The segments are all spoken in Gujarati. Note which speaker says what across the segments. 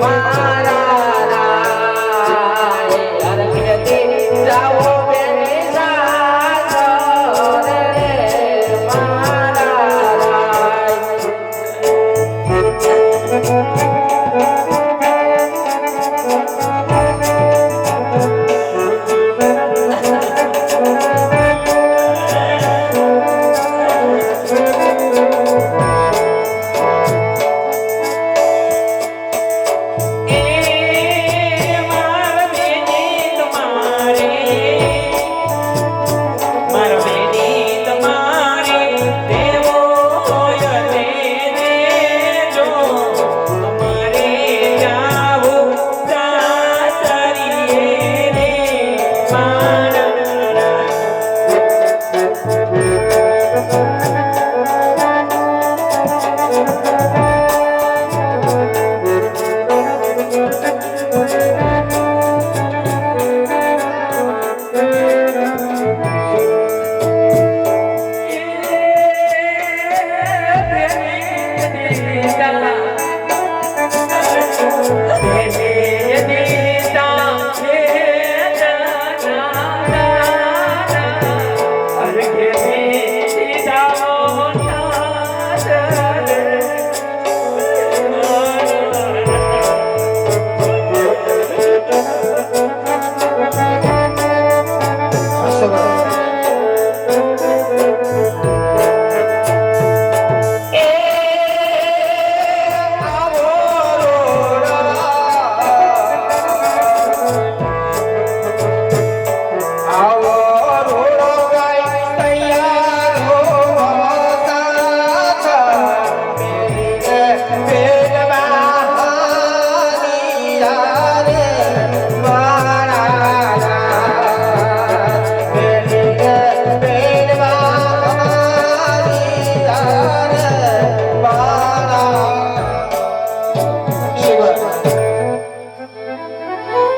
Speaker 1: મારા રાય અરખેથી જાઓ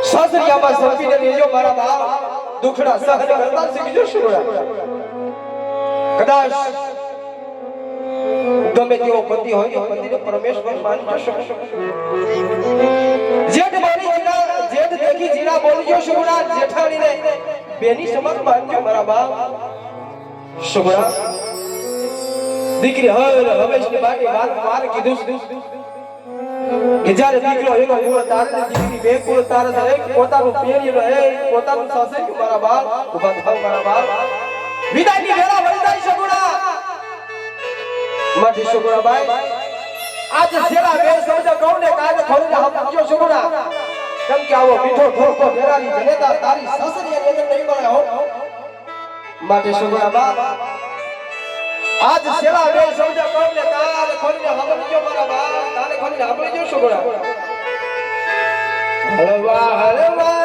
Speaker 1: સાસરિયામાં સંપીને લેજો મારા બાપ દુખડા સહન કરતા શીખજો શુરા કદાચ ગમે તેવો પતિ હોય પતિને પરમેશ્વર માની જશો જેઠ માની જીના જેઠ દેખી જીના બોલજો શુરા જેઠાણીને બેની સમક્ષ માનજો મારા બાપ. શુરા દીકરી, હવે હવેશની બાટી વાત માર કીધું જ્યારે છે પોતાનું પોતાનું સાસે મારા બાપ. ઊભા મારા બાપ. વિદાયની વેળા વળી જાય સગુણા. માટી સગુણા બાઈ. આજ સેલા બે સમજ કહું ને કાલે ખોલીને સમજો સુગુણા કેમ કે આવો મીઠો ઠોકો ઘેરાની જનેતા તારી સાસરી અંદર નહીં મળે હો. માટી સગુણા બાપ. આજ સેલા બે સમજ કહું ને કાલે ખોલીને સમજો મારા બાપ. કાલે ખોલીને આપણે જો સગુણા હળવા હળવા.